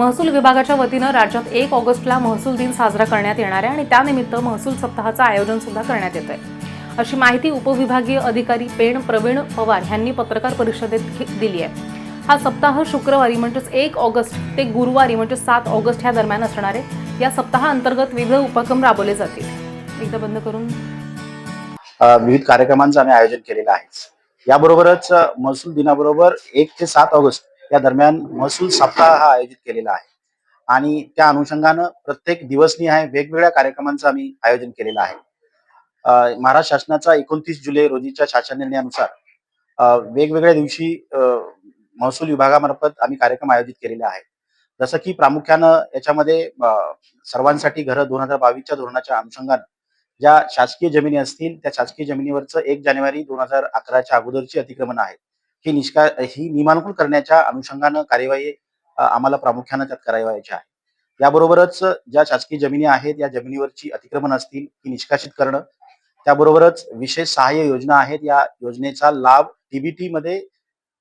महसूल विभागाच्या वतीनं राज्यात एक ऑगस्टला महसूल दिन साजरा करण्यात येणार आहे आणि त्यानिमित्त महसूल सप्ताहाचं आयोजन सुद्धा करण्यात येत आहे अशी माहिती उपविभागीय अधिकारी पेण प्रवीण पवार यांनी पत्रकार परिषदेत दिली आहे हा सप्ताह शुक्रवारी म्हणजेच एक ऑगस्ट ते गुरुवारी म्हणजे सात ऑगस्ट ह्या दरम्यान असणार आहे. या सप्ताहाअंतर्गत विविध उपक्रम राबवले जातील. एकदा बंद करून विविध कार्यक्रमांचं आम्ही आयोजन केलेलं आहे. याबरोबरच महसूल दिनाबरोबर एक ते सात ऑगस्ट या दरम्यान महसूल सप्ताह हा आयोजित केलेला आहे. आणि त्या अनुषंगानं प्रत्येक दिवसनिहाय वेगवेगळ्या कार्यक्रमांचं आम्ही आयोजन केलेलं आहे. महाराष्ट्र शासनाचा एकोणतीस जुलै रोजीच्या शासन निर्णयानुसार वेगवेगळ्या दिवशी अ, महसूल विभागामार्फत आम्ही कार्यक्रम आयोजित केलेले आहेत. जसं की प्रामुख्यानं याच्यामध्ये सर्वांसाठी घरं दोन हजार बावीसच्या धोरणाच्या अनुषंगानं ज्या शासकीय जमिनी असतील त्या शासकीय जमिनीवरचं एक जानेवारी दोन हजार अकराच्या अगोदरची अतिक्रमण आहेत. ही निष्का ही नियमानुकूल करण्याच्या अनुषंगानं कार्यवाही आम्हाला प्रामुख्यानं त्यात करावायची आहे. याबरोबरच ज्या शासकीय जमिनी आहेत या जमिनीवरची अतिक्रमण असतील ती निष्कासित करणं. त्याबरोबरच विशेष सहाय्य योजना आहेत या योजनेचा लाभ टीबीटी मध्ये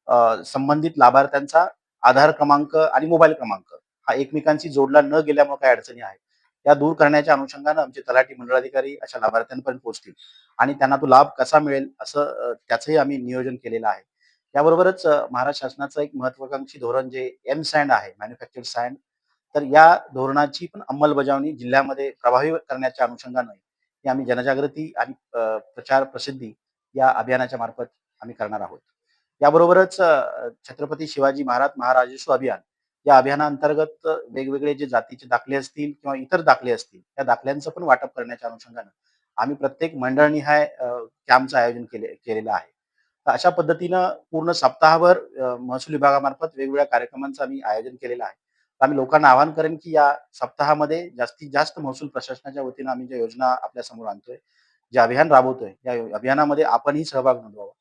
अ, संबंधित लाभार्थ्यांचा आधार क्रमांक आणि मोबाईल क्रमांक हा एकमेकांशी जोडला न गेल्यामुळे काही अडचणी आहेत. त्या दूर करण्याच्या अनुषंगानं आमचे तलाठी मंडळाधिकारी अशा लाभार्थ्यांपर्यंत पोहोचतील आणि त्यांना तो लाभ कसा मिळेल असं त्याचंही आम्ही नियोजन केलेलं आहे. याबरोबरच महाराष्ट्र शासनाचं एक महत्वाकांक्षी धोरण जे एम सँड आहे मॅन्युफॅक्चर्ड सँड तर या धोरणाची पण अंमलबजावणी जिल्ह्यामध्ये प्रभावी करण्याच्या अनुषंगानं ही आम्ही जनजागृती आणि प्रचार प्रसिद्धी या अभियानाच्या मार्फत आम्ही करणार आहोत. याबरोबरच छत्रपती शिवाजी महाराज महाराजेश्वर अभियान या अभियानाअंतर्गत वेगवेगळे जे जातीचे दाखले असतील किंवा इतर दाखले असतील त्या दाखल्यांचं पण वाटप करण्याच्या अनुषंगानं आम्ही प्रत्येक मंडळनिहाय कॅम्पचं आयोजन केले केलेलं आहे. तर अशा पद्धतीनं पूर्ण सप्ताहभर महसूल विभागामार्फत वेगवेगळ्या कार्यक्रमांचं आम्ही आयोजन केलेलं आहे. आम्ही लोकांना आवाहन करेन की या सप्ताहामध्ये जास्तीत जास्त महसूल प्रशासनाच्या वतीनं आम्ही ज्या योजना आपल्यासमोर आणतोय जे अभियान राबवतोय या अभियानामध्ये आपणही सहभाग नोंदवावा.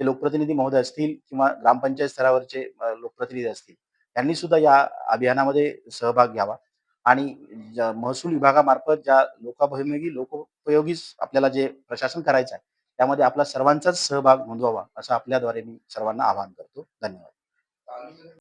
ते लोकप्रतिनिधी महोदय असतील किंवा ग्रामपंचायत स्तरावरचे लोकप्रतिनिधी असतील यांनी सुद्धा या अभियानामध्ये सहभाग घ्यावा. आणि महसूल विभागामार्फत ज्या लोकाभिमुखी लोकोपयोगी आपल्याला जे प्रशासन करायचं आहे त्यामध्ये आपला सर्वांचाच सहभाग नोंदवावा असं आपल्याद्वारे मी सर्वांना आवाहन करतो. धन्यवाद.